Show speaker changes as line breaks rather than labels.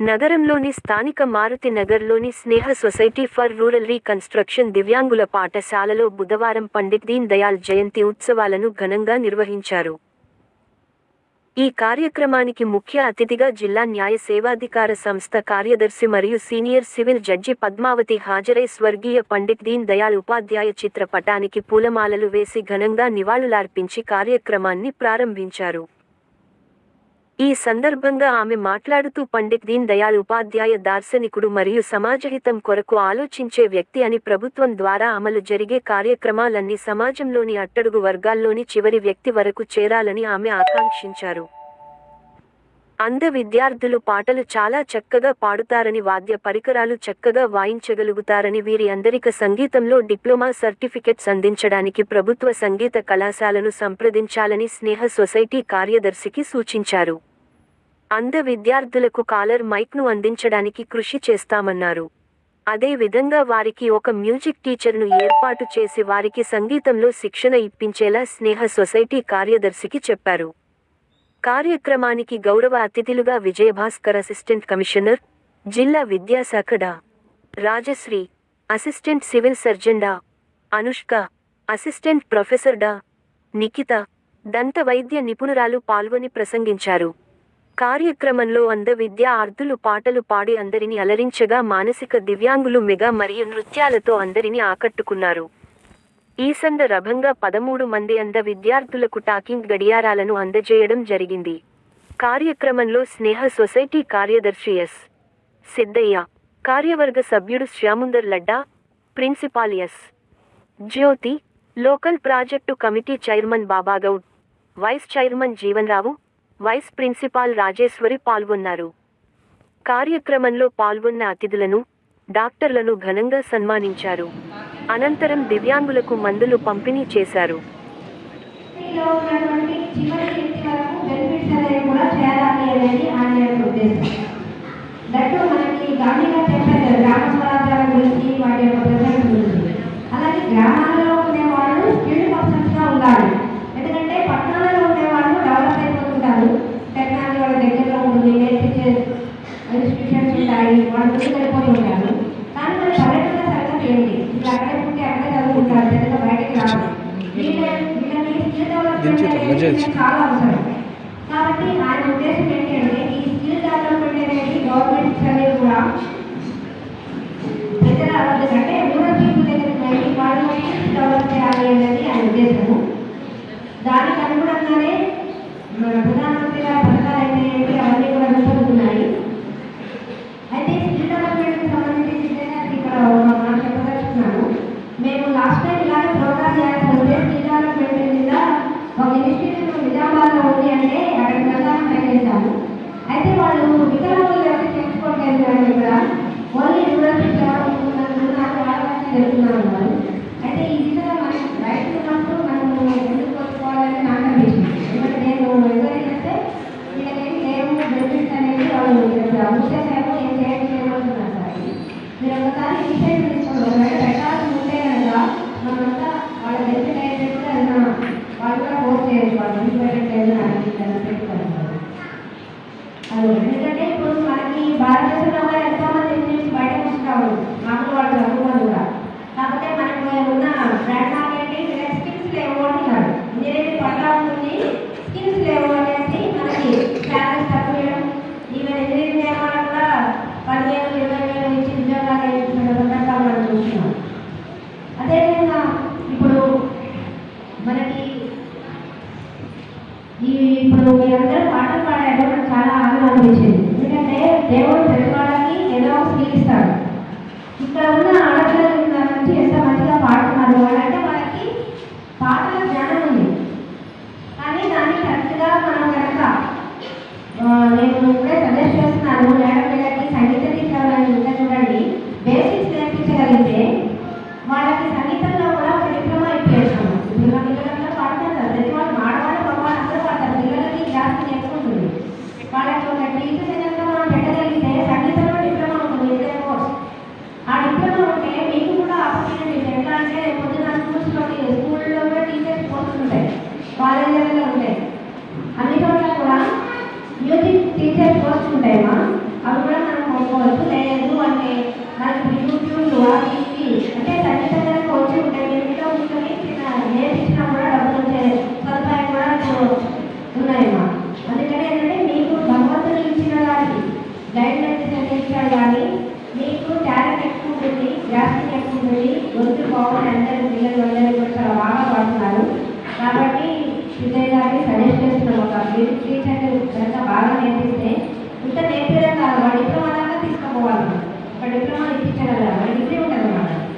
నగరంలోని స్థానిక మారుతి నగర్లోని Sneha society for rural reconstruction దివ్యాంగుల పాఠశాలలో బుధవారం పండిత్ దీన్ దయాల్ జయంతి ఉత్సవాలను ఘనంగా నిర్వహించారు. ఈ కార్యక్రమానికి ముఖ్య అతిథిగా జిల్లా న్యాయ సేవాధికార సంస్థ కార్యదర్శి మరియు సీనియర్ సివిల్ జడ్జి పద్మావతి హాజరై స్వర్గీయ పండిత్ దీన్ దయాల్ ఉపాధ్యాయ చిత్రపటానికి పూలమాలలు వేసి ఘనంగా నివాళులార్పించి కార్యక్రమాన్ని ప్రారంభించారు. ఈ సందర్భంగా ఆమె మాట్లాడుతూ పండిత్ దీన్ దయాళ్ ఉపాధ్యాయ దార్శనికుడు మరియు సమాజహితం కొరకు ఆలోచించే వ్యక్తి అని ప్రభుత్వం ద్వారా అమలు జరిగే కార్యక్రమాలన్నీ సమాజంలోని అట్టడుగు వర్గాల్లోని చివరి వ్యక్తి వరకు చేరాలని ఆమె ఆకాంక్షించారు. అంధ విద్యార్థులు పాటలు చాలా చక్కగా పాడుతారని వాద్య పరికరాలు చక్కగా వాయించగలుగుతారని వీరి అందరిక సంగీతంలో డిప్లొమా సర్టిఫికెట్స్ అందించడానికి ప్రభుత్వ సంగీత కళాశాలను సంప్రదించాలని స్నేహ సొసైటీ కార్యదర్శికి సూచించారు. అంధ విద్యార్థులకు కాలర్ మైక్ను అందించడానికి కృషి చేస్తామన్నారు. అదే విధంగా వారికి ఒక మ్యూజిక్ టీచర్ను ఏర్పాటు చేసి వారికి సంగీతంలో శిక్షణ ఇప్పించేలా స్నేహ సొసైటీ కార్యదర్శికి చెప్పారు. కార్యక్రమానికి గౌరవ అతిథులుగా విజయభాస్కర్ అసిస్టెంట్ కమిషనర్ జిల్లా విద్యాశాఖ డా. రాజశ్రీ అసిస్టెంట్ సివిల్ సర్జన్ డా. అనుష్క అసిస్టెంట్ ప్రొఫెసర్ డా. నిఖిత దంత వైద్య నిపుణురాలు పాల్గొని ప్రసంగించారు. కార్యక్రమంలో అంద విద్యార్థులు పాటలు పాడి అందరిని అలరించగా మానసిక దివ్యాంగులు మెగా మరియు నృత్యాలతో అందరిని ఆకట్టుకున్నారు. ఈ సందర్భంగా పదమూడు మంది అంధ విద్యార్థులకు టాకింగ్ గడియారాలను అందజేయడం జరిగింది. కార్యక్రమంలో స్నేహ సొసైటీ కార్యదర్శి ఎస్. సిద్ధయ్య కార్యవర్గ సభ్యుడు Shyamsundar Ladda principal S. Jyoti local project committee chairman Babagoud vice chairman Jeevan Rao vice principal Rajeswari పాల్గొన్నారు. కార్యక్రమంలో పాల్గొన్న అతిథులను డాక్టర్లను ఘనంగా సన్మానించారు. అనంతరం దివ్యాంగులకు మందులు పంపిణీ చేశారు.
అలాగే గ్రామాల్లో చివరి వ్యక్తి వరకు బెనిఫిట్స్ ఉండాలి కూడా చేరాలి అనేది ఆయన యొక్క ఉద్దేశం దట్టు మనకి గాంధీగా చెప్పారు గ్రామ స్వరాజ్యాల గురించి వాటి యొక్క ప్రజల గురించి అలాగే గ్రామాలలో ఉండే వాళ్ళు స్కిల్డ్ పర్సన్స్గా ఉండాలి ఎందుకంటే పట్టణాలలో ఉండే వాళ్ళు డెవలప్ అయిపోతుంటారు టెక్నాలజీ వాళ్ళ దగ్గరలో ఉంటుంది నేర్పించే ఇన్స్టిట్యూషన్స్ వాళ్ళు ముందుకు వెళ్ళిపోతుంటారు కానీ మన పర్యటన సంగతి ఏంటి? ఇప్పుడు అక్కడే పుట్టి అక్కడే చదువుకుంటారు పెద్దగా బయటికి రాదు వీళ్ళ- వీళ్ళని స్కిల్ డెవలప్మెంట్ అనేది చాలా అవసరం. కాబట్టి ఆయన ఉద్దేశం ఏంటి అంటే ఈ స్కిల్ డెవలప్మెంట్ అనేది గవర్నమెంట్ అనేది కూడా ప్రజల అంటే ಲಾಸ್ಟ್ ಟೈಮ್ ಇಲ್ಲಾಂದ್ರೆ ಪ್ರೋಗ್ರಾಮ್ ಯಾಕೆ ಬಂದರೆ ಇಲ್ಲಾಂದ್ರೆ ಬೇಡ ఇప్పుడు మీరందరూ పాటలు పాడారు నాకు చాలా ఆనందం అనిపించింది. ఎందుకంటే దేవుడు ప్రతి వాళ్ళకి ఏదో ఒక స్కిల్ ఇస్తాడు. ఇక్కడ ఉన్న ఆడపిల్లలు ఉన్న నుంచి ఎంత మంచిగా పాడుతున్నారు వాళ్ళంటే వాళ్ళకి పాటల జ్ఞానం ఉంది కానీ దాన్ని కరెక్ట్గా మనం కనుక ఆ, నేను ఇప్పుడే సజెస్ట్ చేస్తున్నాను మేడం పిల్లలకి సంగీత టీచర్ ఇంకా చూడండి బేసిక్స్ నేర్పించగలిగితే వాళ్ళకి సంగీతంలో కూడా ఒక డిప్లొమా ఇప్పించాము ఇప్పుడు మా పిల్లలందరూ పాడతారు కదా ప్రతి వాళ్ళు ఆడవాళ్ళు మగవాళ్ళు అందరూ పాడతారు పిల్లలకి జాస్తి నేర్చుకుంటుంది వాళ్ళకి ఒక టీచర్ కనుక మనం పెట్టగలిగితే సంగీతంలో డిప్లొమా ఉంటుంది ఇదే కోర్స్ ఆ డిప్లొమా ఉంటే మీకు కూడా ఆపర్చునిటీస్ ఎట్లా అంటే పొద్దున స్కూల్స్లో స్కూల్లో కూడా టీచర్స్ పోస్టులు ఉంటాయి కాలేజీలలో ఉంటాయి అన్ని చోట్ల కూడా మ్యూజిక్ టీచర్ పోస్ట్ ఉంటాయమ్మా అవి కూడా మన నాకు అంటే ఖచ్చితంగా వచ్చి ఉంటాయి ఇంట్లో కూర్చొని నేర్పించినా కూడా డబ్బులు వచ్చే సదుపాయం కూడా ఉన్నాయమ్మా అందుకనే ఏంటంటే మీకు భగవంతుడు ఇచ్చిన వారికి గైడ్ అందించాడు కానీ మీకు టాలెంట్ ఎక్కువ ఉంటుంది గ్రాఫింగ్ ఎక్కువ ఉంటుంది. గొంతు బాగుంది అందరూ పిల్లలు అందరూ కూడా చాలా బాగా పాడుతున్నారు. కాబట్టి సిద్ధయ్య గారిని సజెస్ట్ చేస్తున్నాం ఒక మ్యూజిక్ టీచర్ కనుక బాగా నేర్పిస్తే ఇంత నేర్పించడం కాదు వాళ్ళు డిప్లొమా దాకా తీసుకుపోవాలి. कार्यक्रमात इथे ठरवला आणि तिथे होणार